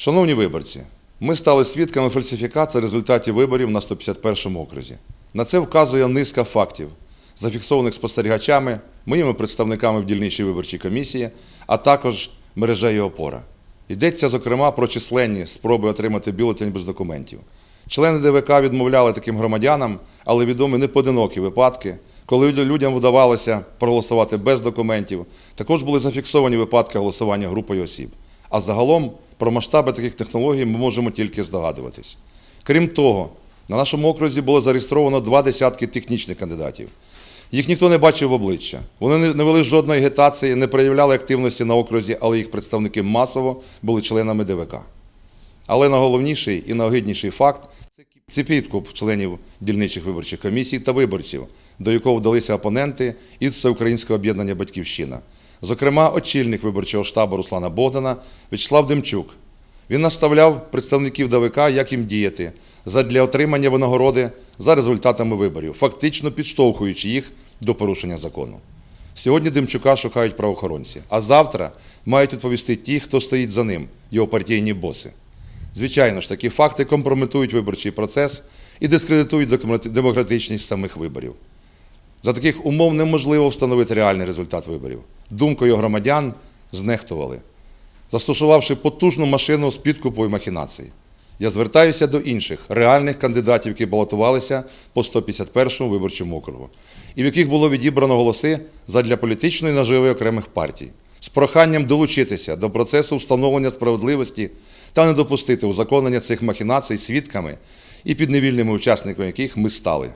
Шановні виборці, ми стали свідками фальсифікації результатів виборів на 151 окрузі. На це вказує низка фактів, зафіксованих спостерігачами, моїми представниками в дільничій виборчій комісії, а також мережею опора. Йдеться, зокрема, про численні спроби отримати бюлетень без документів. Члени ДВК відмовляли таким громадянам, але відомі непоодинокі випадки, коли людям вдавалося проголосувати без документів. Також були зафіксовані випадки голосування групою осіб. А загалом про масштаби таких технологій ми можемо тільки здогадуватись. Крім того, на нашому окрузі було зареєстровано два десятки технічних кандидатів. Їх ніхто не бачив в обличчя. Вони не- вели жодної агітації, не проявляли активності на окрузі, але їх представники масово були членами ДВК. Але найголовніший і найогидніший факт це підкуп членів дільничих виборчих комісій та виборців, до якого вдалися опоненти із Всеукраїнського об'єднання Батьківщина. Зокрема, очільник виборчого штабу Руслана Богдана В'ячеслав Демчук. Він наставляв представників ДВК, як їм діяти задля отримання винагороди за результатами виборів, фактично підштовхуючи їх до порушення закону. Сьогодні Демчука шукають правоохоронці, а завтра мають відповісти ті, хто стоїть за ним, його партійні боси. Звичайно ж, такі факти компрометують виборчий процес і дискредитують демократичність самих виборів. За таких умов неможливо встановити реальний результат виборів. Думкою громадян знехтували, застосувавши потужну машину з підкупу і махінацій. Я звертаюся до інших реальних кандидатів, які балотувалися по 151 виборчому округу, і в яких було відібрано голоси задля політичної наживи окремих партій, з проханням долучитися до процесу встановлення справедливості та не допустити узаконення цих махінацій свідками і підневільними учасниками яких ми стали.